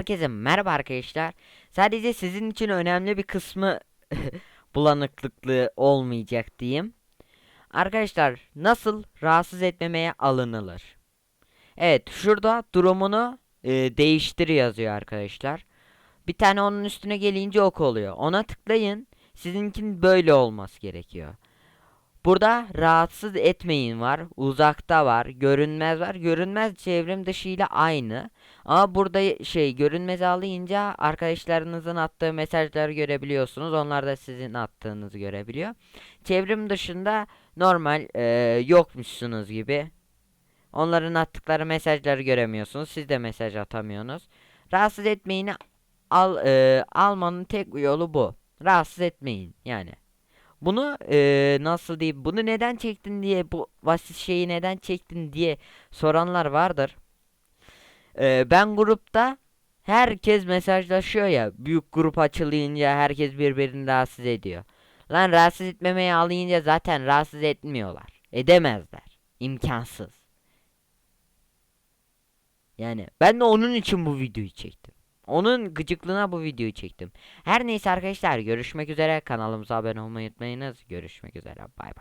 Herkese merhaba arkadaşlar. Sadece sizin için önemli bir kısmı bulanıklıklı olmayacak diyeyim. Arkadaşlar nasıl rahatsız etmemeye alınılır? Evet şurada durumunu e, değiştir yazıyor arkadaşlar. Bir tane onun üstüne gelince ok oluyor. Ona tıklayın. Sizinkin böyle olması gerekiyor. Burada rahatsız etmeyin var. Uzakta var. Görünmez var. Görünmez çevrim dışı ile aynı. Ama burada şey görünmez alınca arkadaşlarınızın attığı mesajları görebiliyorsunuz. Onlar da sizin attığınızı görebiliyor. Çevrim dışında normal e, yokmuşsunuz gibi. Onların attıkları mesajları göremiyorsunuz. Siz de mesaj atamıyorsunuz. Rahatsız etmeyini al e, almanın tek yolu bu. Rahatsız etmeyin yani. Bunu e, nasıl diyeyim? Bunu neden çektin diye bu basit şeyi neden çektin diye soranlar vardır. E, ben grupta herkes mesajlaşıyor ya. Büyük grup açılınca herkes birbirini rahatsız ediyor. Lan rahatsız etmemeye alınca zaten rahatsız etmiyorlar. Edemezler. İmkansız. Yani ben de onun için bu videoyu çektim. Onun gıcıklığına bu videoyu çektim. Her neyse arkadaşlar görüşmek üzere. Kanalımıza abone olmayı unutmayınız. Görüşmek üzere. Bay bay.